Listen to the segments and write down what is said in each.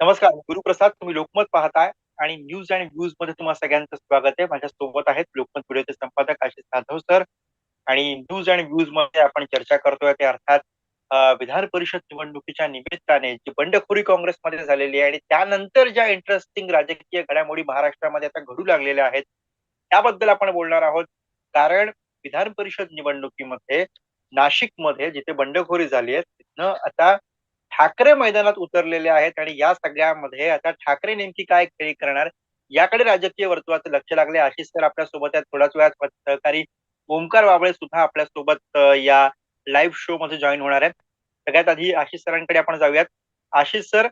नमस्कार गुरुप्रसाद तुम्ही लोकमत पाहताय आणि न्यूज अँड व्ह्यूजमध्ये तुम्हाला सगळ्यांचं स्वागत आहे. माझ्या सोबत आहेत लोकमत व्हिडिओचे संपादक आशिष जाधव सर आणि न्यूज अँड व्ह्यूजमध्ये आपण चर्चा करतोय ते अर्थात विधान परिषद निवडणुकीच्या निमित्ताने जी बंडखोरी काँग्रेसमध्ये झालेली आहे आणि त्यानंतर ज्या इंटरेस्टिंग राजकीय घडामोडी महाराष्ट्रामध्ये आता घडू लागलेल्या आहेत त्याबद्दल आपण बोलणार आहोत. कारण विधान परिषद निवडणुकीमध्ये नाशिकमध्ये जिथे बंडखोरी झाली आहे तिथनं आता ठाकरे मैदानात उतरलेले आहेत आणि या सगळ्यामध्ये आता ठाकरे नेमकी काय खेळी करणार याकडे राजकीय वर्तुळाचं लक्ष लागले. आशिष सर आपल्यासोबत आहेत. थोड्याच वेळात सहकारी ओमकार बाबळे सुद्धा आपल्यासोबत या लाईव्ह शो मध्ये जॉईन होणार आहेत. सगळ्यात आधी आशिष सरांकडे आपण जाऊयात. आशिष सर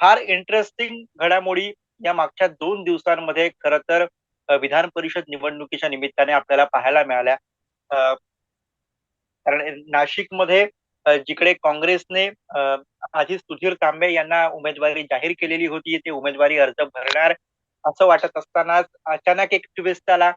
फार इंटरेस्टिंग घडामोडी या मागच्या दोन दिवसांमध्ये खर तर विधान परिषद निवडणुकीच्या निमित्ताने आपल्याला पाहायला मिळाल्या. कारण नाशिकमध्ये जिकडे काँग्रेसने अ, आधी सुधीर तांबे यांना उमेदवारी जाहीर केलेली होती ते उमेदवारी अर्ज भरणार असं वाटत असतानाच अचानक एक ट्विस्ट आला.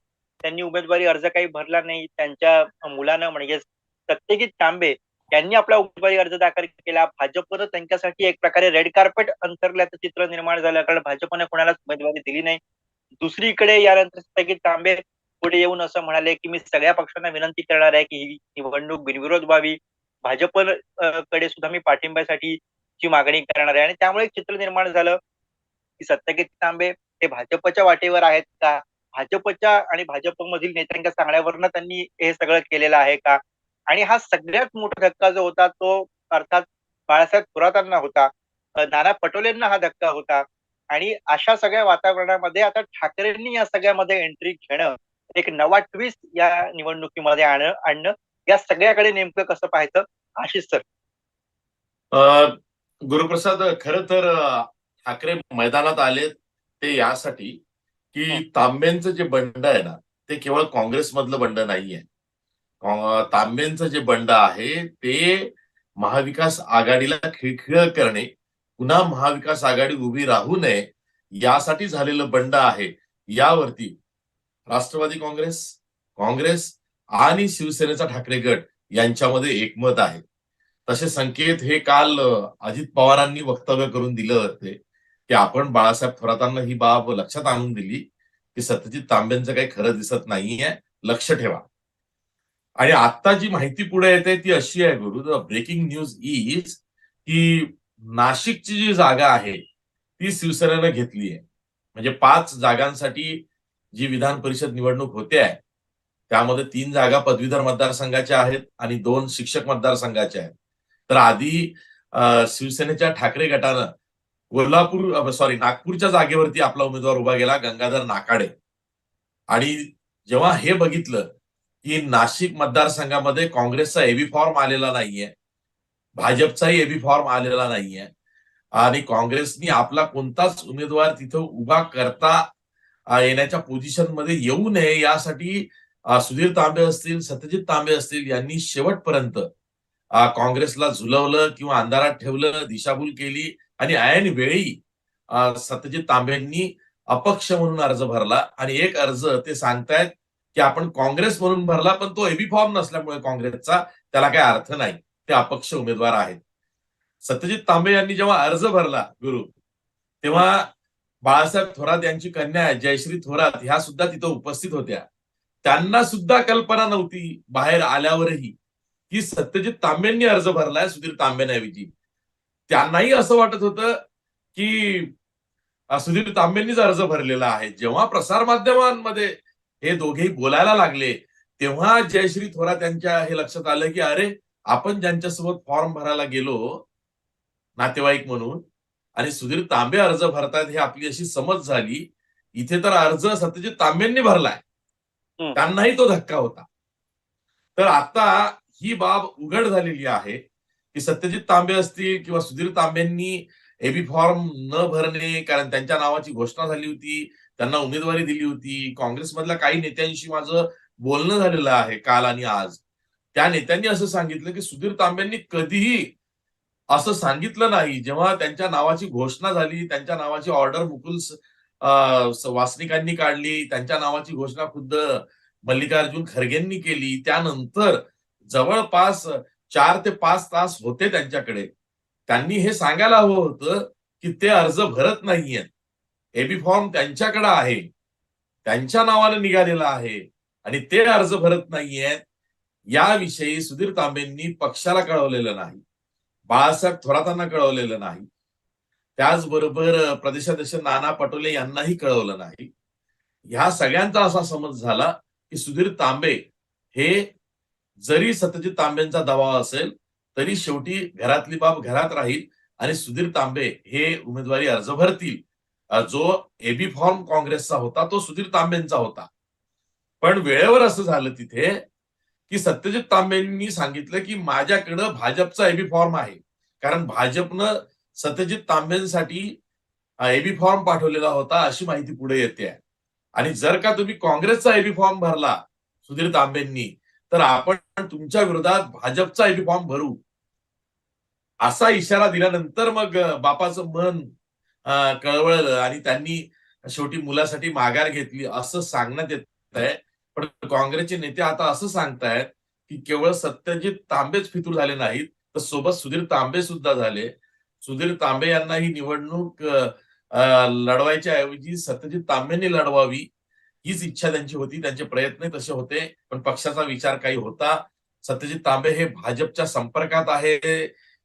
त्यांनी उमेदवारी अर्ज काही भरला नाही. त्यांच्या मुलानं म्हणजे सत्यजित तांबे यांनी आपला उमेदवारी अर्ज दाखल केला. भाजपनं त्यांच्यासाठी एक प्रकारे रेड कार्पेट अंतरल्याचं चित्र निर्माण झालं कारण भाजपने कोणालाच उमेदवारी दिली नाही. दुसरीकडे यानंतर सत्यजित तांबे पुढे येऊन असं म्हणाले की मी सगळ्या पक्षांना विनंती करणार आहे की ही निवडणूक बिनविरोध व्हावी. भाजपकडे सुद्धा मी पाठिंब्यासाठी ची मागणी करणार आहे. आणि त्यामुळे चित्र निर्माण झालं की सत्यजित तांबे हे भाजपच्या वाटेवर आहेत का? भाजपच्या आणि भाजपमधील नेत्यांच्या सांगण्यावरनं त्यांनी हे सगळं केलेलं आहे का? आणि हा सगळ्यात मोठा धक्का जो होता तो अर्थात बाळासाहेब थोरातांना होता. नाना पटोलेंना हा धक्का होता. आणि अशा सगळ्या वातावरणामध्ये आता ठाकरेंनी या सगळ्यामध्ये एंट्री घेणं एक नवा ट्विस्ट या निवडणुकीमध्ये आणणं या सगळ्याकडे नेमकं कसं पाहायचं? आशिष सर अ, गुरुप्रसाद खर तर ठाकरे मैदानात आले ते यासाठी की. तांब्यांचं जे बंड आहे ना ते केवळ काँग्रेसमधलं बंड नाहीये. तांब्यांचं जे बंड आहे ते महाविकास आघाडीला खिळखिळ करणे पुन्हा महाविकास आघाडी उभी राहू नये यासाठी झालेलं बंड आहे. यावरती राष्ट्रवादी काँग्रेस काँग्रेस आणि शिवसेनेचा ठाकरे गट यांच्यामध्ये एकमत आहे. तसे संकेत हे काल अजित पवारांनी वक्तव्य करून दिलं होते की आपण बाळासाहेब थोरातांना ही बाब लक्षात आणून दिली की सत्यजित तांब्यांचं काही खरं दिसत नाहीये लक्ष ठेवा. आणि आता जी माहिती पुढे येते ती अशी आहे गुरु ब्रेकिंग न्यूज इज की नाशिकची जी जागा आहे ती शिवसेनेनं घेतली आहे म्हणजे पाच जागांसाठी जी विधान परिषद निवडणूक होते आहे त्यामध्ये तीन जागा पदवीधर मतदारसंघाच्या आहेत आणि दोन शिक्षक मतदारसंघाच्या आहेत. तर आधी शिवसेनेच्या ठाकरे गटानं कोल्हापूर सॉरी नागपूरच्या जागेवरती आपला उमेदवार उभा केला गंगाधर नाकाडे. आणि जेव्हा हे बघितलं की नाशिक मतदारसंघामध्ये काँग्रेसचा एबी फॉर्म आलेला नाहीये भाजपचाही एबी फॉर्म आलेला नाहीये आणि काँग्रेसनी आपला कोणताच उमेदवार तिथं उभा करता येण्याच्या पोझिशनमध्ये येऊ नये यासाठी सुधीर तांबे असतील सत्यजित तांबे असतील यांनी शेवटपर्यंत काँग्रेसला झुलवलं किंवा अंधारात ठेवलं दिशाभूल केली आणि ऐन वेळी सत्यजित तांबेंनी अपक्ष म्हणून अर्ज भरला. आणि एक अर्ज ते सांगतायत की आपण काँग्रेस म्हणून भरला पण तो एबी फॉर्म नसल्यामुळे काँग्रेसचा त्याला काही अर्थ नाही. ते अपक्ष उमेदवार आहेत. सत्यजित तांबे यांनी जेव्हा अर्ज भरला गुरु तेव्हा बाळासाहेब थोरात यांची कन्या जयश्री थोरात ह्या सुद्धा तिथं उपस्थित होत्या. त्यांना सुद्धा कल्पना नव्हती बाहेर आल्यावरही की सत्यजित तांबेंनी अर्ज भरलाय सुधीर तांबेंऐवजी. त्यांनाही असं वाटत होतं की सुधीर तांबेंनीच अर्ज भरलेला आहे. जेव्हा प्रसार माध्यमांमध्ये हे दोघेही बोलायला लागले तेव्हा जयश्री थोरात यांच्या हे लक्षात आलं की अरे आपण ज्यांच्यासोबत फॉर्म भरायला गेलो नातेवाईक म्हणून आणि सुधीर तांबे अर्ज भरतायत हे आपली अशी समज झाली इथे तर अर्ज सत्यजित तांबेंनी भरलाय. त्यांनाही तो धक्का होता. तर आता ही बाब उघड झालेली आहे की सत्यजित तांबे असतील किंवा सुधीर तांबेंनी एबी फॉर्म न भरणे कारण त्यांच्या नावाची घोषणा झाली होती त्यांना उमेदवारी दिली होती. काँग्रेसमधल्या काही नेत्यांशी माझं बोलणं झालेलं आहे काल आणि आज. त्या नेत्यांनी असं सांगितलं की सुधीर तांबेंनी कधीही असं सांगितलं नाही. जेव्हा त्यांच्या नावाची घोषणा झाली त्यांच्या नावाची ऑर्डर मुकुल वासनिकांनी काढली त्यांच्या नावाची घोषणा खुद्द मल्लिकार्जुन खरगेंनी केली. त्यानंतर जवळपास चार ते पाच तास होते त्यांच्याकडे. त्यांनी हे सांगायला हवं होतं की ते अर्ज भरत नाहीयेत. एबी फॉर्म त्यांच्याकडे आहे. त्यांच्या नावाने निघालेला आहे आणि ते अर्ज भरत नाहीयेत. याविषयी सुधीर तांबेंनी पक्षाला कळवलेलं नाही. बाळासाहेब थोरातांना कळवलेलं नाही. त्याचबरोबर प्रदेशाध्यक्ष नाना पटोले यांनाही कळवलं नाही. ह्या सगळ्यांचा असा समज झाला की सुधीर तांबे हे जरी सत्यजित तांबेंचा दबाव असेल तरी शेवटी घरातली बाब घरात राहील आणि सुधीर तांबे हे उमेदवारी अर्ज भरतील. जो एबी फॉर्म काँग्रेसचा होता तो सुधीर तांबेंचा होता. पण वेळेवर असं झालं तिथे की सत्यजित तांबेंनी सांगितलं की माझ्याकडं भाजपचा एबी फॉर्म आहे. कारण भाजपनं सत्यजित तांबेंसाठी एबी फॉर्म पाठवलेला होता अशी माहिती पुढे येते. आणि जर का तुम्ही काँग्रेसचा एबी फॉर्म भरला सुधीर तांबेंनी तर आपण तुमच्या विरोधात भाजपचा एबी फॉर्म भरू. असा इशारा दिल्यानंतर मग बापाचं मन कळवळलं आणि त्यांनी शेवटी मुलासाठी माघार घेतली असं सांगण्यात येत आहे पण काँग्रेसचे नेते आता असं सांगतायत की केवळ सत्यजित तांबेच फितूर झाले नाहीत तर सोबत सुधीर तांबे सुद्धा झाले. सुधीर तांबे यांना ही निवडणूक लढवायच्या ऐवजी सत्यजित तांबेंनी लढवावी हीच इच्छा त्यांची होती त्यांचे प्रयत्न तसे होते पण पक्षाचा विचार काही होता. सत्यजित तांबे हे भाजपच्या संपर्कात आहे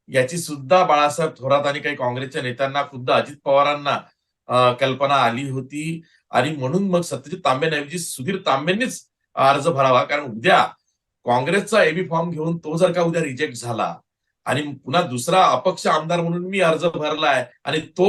याची सुद्धा बाळासाहेब थोरात आणि काही काँग्रेसच्या नेत्यांना खुद्द अजित पवारांना कल्पना आली होती. आणि म्हणून मग सत्यजित तांबेंऐवजी सुधीर तांबेंनीच अर्ज भरावा कारण उद्या काँग्रेसचा एबी फॉर्म घेऊन तो जर का उद्या रिजेक्ट झाला आणि पुन्हा दुसरा अपक्ष आमदार म्हणून मी अर्ज भरलाय आणि तो